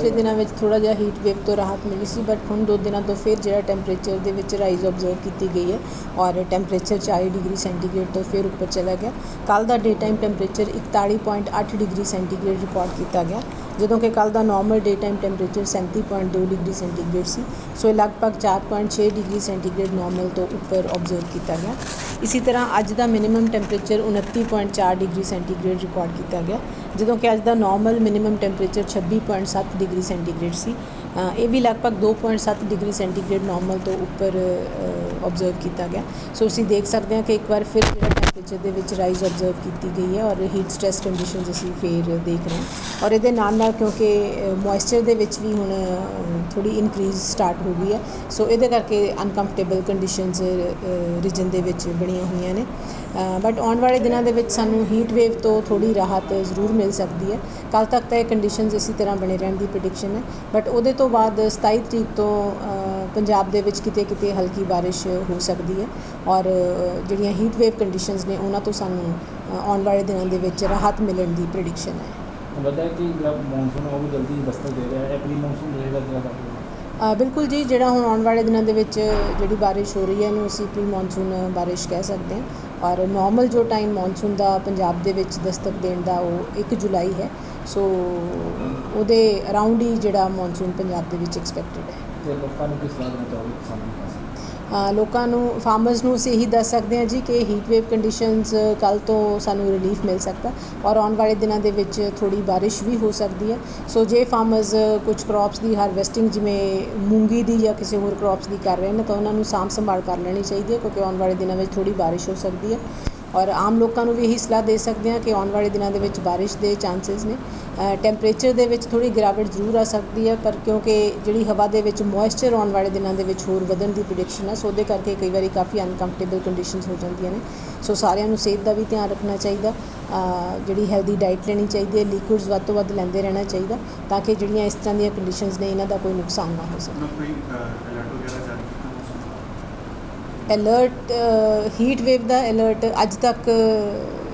ਪਿਛਲੇ ਦਿਨਾਂ ਵਿੱਚ ਥੋੜ੍ਹਾ ਜਿਹਾ ਹੀਟ ਵੇਵ ਤੋਂ ਰਾਹਤ ਮਿਲੀ ਸੀ ਬਟ ਹੁਣ ਦੋ ਦਿਨਾਂ ਤੋਂ ਫਿਰ ਜਿਹੜਾ ਟੈਂਪਰੇਚਰ ਦੇ ਵਿੱਚ ਰਾਈਜ਼ ਆਬਜ਼ਰਵ ਕੀਤੀ ਗਈ ਹੈ ਔਰ ਟੈਂਪਰੇਚਰ 40 ਡਿਗਰੀ ਸੈਂਟੀਗ੍ਰੇਡ ਤੋਂ ਫਿਰ ਉੱਪਰ ਚਲਾ ਗਿਆ। ਕੱਲ ਦਾ day time temperature 41.8 degree centigrade record ਕੀਤਾ ਗਿਆ। ਜਦੋਂ ਕਿ ਕੱਲ ਦਾ normal day time temperature 37.2 degree centigrade ਸੀ, ਸੋ ਇਹ ਲਗਭਗ 4.6 ਡਿਗਰੀ ਸੈਂਟੀਗ੍ਰੇਡ ਨਾਰਮਲ ਤੋਂ ਉੱਪਰ ਆਬਜ਼ਰਵ ਕੀਤਾ ਗਿਆ। ਇਸੇ ਤਰ੍ਹਾਂ ਅੱਜ ਦਾ minimum temperature 29.4 degree centigrade record ਕੀਤਾ ਗਿਆ, ਜਦੋਂ ਕਿ ਅੱਜ ਦਾ normal minimum temperature 26.7 degree centigrade ਸੀ। ਇਹ ਵੀ ਲਗਭਗ 2.7 ਡਿਗਰੀ ਸੈਂਟੀਗ੍ਰੇਡ ਨਾਰਮਲ ਤੋਂ ਉੱਪਰ ਆਬਜ਼ਰਵ ਕੀਤਾ ਗਿਆ। ਸੋ ਅਸੀਂ ਦੇਖ ਸਕਦੇ ਹਾਂ ਕਿ ਇੱਕ ਵਾਰ ਫਿਰ ਜਿਹੜਾ ਟੈਂਪਰੇਚਰ ਦੇ ਵਿੱਚ ਰਾਈਜ਼ ਆਬਜ਼ਰਵ ਕੀਤੀ ਗਈ ਹੈ ਔਰ ਹੀਟ ਸਟ੍ਰੈਸ ਕੰਡੀਸ਼ਨਸ ਅਸੀਂ ਫੇਰ ਦੇਖ ਰਹੇ ਹਾਂ। ਔਰ ਇਹਦੇ ਨਾਲ ਨਾਲ ਕਿਉਂਕਿ ਮੋਇਸਚਰ ਦੇ ਵਿੱਚ ਵੀ ਹੁਣ ਥੋੜੀ ਇਨਕਰੀਜ਼ ਸਟਾਰਟ ਹੋ ਗਈ ਹੈ। ਸੋ ਇਹਦੇ ਕਰਕੇ ਅਨਕੰਫਰਟੇਬਲ ਕੰਡੀਸ਼ਨਸ ਰੀਜਨ ਦੇ ਵਿੱਚ ਬਣੀਆਂ ਹੋਈਆਂ ਨੇ। ਬਟ ਆਉਣ ਵਾਲੇ ਦਿਨਾਂ ਦੇ ਵਿੱਚ ਸਾਨੂੰ ਹੀਟ ਵੇਵ ਤੋਂ ਥੋੜੀ ਰਾਹਤ ਜ਼ਰੂਰ ਮਿਲ ਸਕਦੀ ਹੈ। ਕੱਲ ਤੱਕ ਤਾਂ ਇਹ ਕੰਡੀਸ਼ਨਸ ਇਸੇ ਤਰ੍ਹਾਂ ਬਣੇ ਰਹਿਣ ਦੀ ਪ੍ਰੈਡਿਕਸ਼ਨ ਹੈ। ਬਟ ਉਹਦੇ ਤੋਂ ਬਾਅਦ 27 ਤਰੀਕ ਤੋਂ ਪੰਜਾਬ ਦੇ ਵਿੱਚ ਕਿਤੇ ਕਿਤੇ ਹਲਕੀ ਬਾਰਿਸ਼ ਹੋ ਸਕਦੀ ਹੈ ਔਰ ਜਿਹੜੀਆਂ ਹੀਟ ਵੇਵ ਕੰਡੀਸ਼ਨਸ ਨੇ ਉਹਨਾਂ ਤੋਂ ਸਾਨੂੰ ਆਉਣ ਵਾਲੇ ਦਿਨਾਂ ਦੇ ਵਿੱਚ ਰਾਹਤ ਮਿਲਣ ਦੀ ਪ੍ਰੈਡਿਕਸ਼ਨ ਹੈ। ਲੱਗਦਾ ਹੈ ਕਿ ਜਿਹੜਾ ਮੌਨਸੂਨ ਉਹ ਵੀ ਜਲਦੀ ਦਸਤਕ ਦੇ ਰਿਹਾ ਹੈ ਐਪਰੀ ਮੌਨਸੂਨ ਰਹੇਗਾ ਜਿਹੜਾ ਬਿਲਕੁਲ ਜੀ ਜਿਹੜਾ ਹੁਣ ਆਉਣ ਵਾਲੇ ਦਿਨਾਂ ਦੇ ਵਿੱਚ ਜਿਹੜੀ ਬਾਰਿਸ਼ ਹੋ ਰਹੀ ਹੈ ਇਹਨੂੰ ਅਸੀਂ ਪ੍ਰੀ ਮੌਨਸੂਨ ਬਾਰਿਸ਼ ਕਹਿ ਸਕਦੇ ਹਾਂ। ਔਰ ਨਾਰਮਲ ਜੋ ਟਾਈਮ ਮੌਨਸੂਨ ਦਾ ਪੰਜਾਬ ਦੇ ਵਿੱਚ ਦਸਤਕ ਦੇਣ ਦਾ ਉਹ 1 ਜੁਲਾਈ ਹੈ। ਸੋ ਉਹਦੇ ਅਰਾਊਂਡ ਹੀ ਜਿਹੜਾ ਮੌਨਸੂਨ ਪੰਜਾਬ ਦੇ ਵਿੱਚ ਐਕਸਪੈਕਟਡ ਹੈ। ਤੇ ਲੋਕਾਂ ਨੂੰ ਕਿਸ ਤਰ੍ਹਾਂ ਦੇਣਾ ਚਾਹੋਗੇ ਕਿਸਾਨਾਂ ਨੂੰ ਲੋਕਾਂ ਨੂੰ ਫਾਰਮਰਸ ਨੂੰ ਅਸੀਂ ਇਹੀ ਦੱਸ ਸਕਦੇ ਹਾਂ ਜੀ ਕਿ ਹੀਟ ਵੇਵ ਕੰਡੀਸ਼ਨਸ ਕੱਲ ਤੋਂ ਸਾਨੂੰ ਰਿਲੀਫ ਮਿਲ ਸਕਦਾ ਔਰ ਆਉਣ ਵਾਲੇ ਦਿਨਾਂ ਦੇ ਵਿੱਚ ਥੋੜੀ ਬਾਰਿਸ਼ ਵੀ ਹੋ ਸਕਦੀ ਹੈ। ਸੋ ਜੇ ਫਾਰਮਰਸ ਕੁਝ ਕ੍ਰੌਪਸ ਦੀ ਹਾਰਵੈਸਟਿੰਗ ਜਿਵੇਂ ਮੂੰਗੀ ਦੀ ਜਾਂ ਕਿਸੇ ਹੋਰ ਕ੍ਰੌਪਸ ਦੀ ਕਰ ਰਹੇ ਨੇ ਤਾਂ ਉਹਨਾਂ ਨੂੰ ਸਾਂਭ ਸੰਭਾਲ ਕਰ ਲੈਣੀ ਚਾਹੀਦੀ ਹੈ ਕਿਉਂਕਿ ਆਉਣ ਵਾਲੇ ਦਿਨਾਂ ਵਿੱਚ ਥੋੜੀ ਬਾਰਿਸ਼ ਹੋ ਸਕਦੀ ਹੈ। ਔਰ ਆਮ ਲੋਕਾਂ ਨੂੰ ਵੀ ਇਹੀ ਸਲਾਹ ਦੇ ਸਕਦੇ ਹਾਂ ਕਿ ਆਉਣ ਵਾਲੇ ਦਿਨਾਂ ਦੇ ਵਿੱਚ ਬਾਰਿਸ਼ ਦੇ ਚਾਂਸਸ ਨੇ। ਟੈਂਪਰੇਚਰ ਦੇ ਵਿੱਚ ਥੋੜੀ ਗਿਰਾਵਟ ਜ਼ਰੂਰ ਆ ਸਕਦੀ ਹੈ, ਪਰ ਕਿਉਂਕਿ ਜਿਹੜੀ ਹਵਾ ਦੇ ਵਿੱਚ ਮੋਇਸਚਰ ਆਉਣ ਵਾਲੇ ਦਿਨਾਂ ਦੇ ਵਿੱਚ ਹੋਰ ਵਧਣ ਦੀ ਪ੍ਰੈਡਿਕਸ਼ਨ ਹੈ ਸੋ ਉਹਦੇ ਕਰਕੇ ਕਈ ਵਾਰੀ ਕਾਫੀ ਅਨਕੰਫਰਟੇਬਲ ਕੰਡੀਸ਼ਨਸ ਹੋ ਜਾਂਦੀਆਂ ਨੇ। ਸੋ ਸਾਰਿਆਂ ਨੂੰ ਸਿਹਤ ਦਾ ਵੀ ਧਿਆਨ ਰੱਖਣਾ ਚਾਹੀਦਾ। ਜਿਹੜੀ ਹੈਲਦੀ ਡਾਈਟ ਲੈਣੀ ਚਾਹੀਦੀ ਹੈ ਲਿਕੁਇਡਸ ਵੱਧ ਤੋਂ ਵੱਧ ਲੈਂਦੇ ਰਹਿਣਾ ਚਾਹੀਦਾ ਤਾਂ ਕਿ ਜਿਹੜੀਆਂ ਇਸ ਤਰ੍ਹਾਂ ਦੀਆਂ ਕੰਡੀਸ਼ਨਸ ਨੇ, ਇਹਨਾਂ ਦਾ ਕੋਈ ਨੁਕਸਾਨ ਨਾ ਹੋ ਸਕੇ। ਅਲਰਟ ਵਗੈਰਾ ਹੀਟ ਵੇਵ ਦਾ ਅਲਰਟ ਅੱਜ ਤੱਕ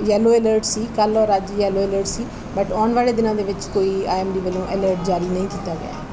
ਯੈਲੋ ਅਲਰਟ ਸੀ ਕੱਲ ਔਰ ਅੱਜ ਯੈਲੋ ਅਲਰਟ ਸੀ ਬਟ ਆਉਣ ਵਾਲੇ ਦਿਨਾਂ ਦੇ ਵਿੱਚ ਕੋਈ ਆਈਐਮਡੀ ਵੱਲੋਂ ਅਲਰਟ ਜਾਰੀ ਨਹੀਂ ਕੀਤਾ ਗਿਆ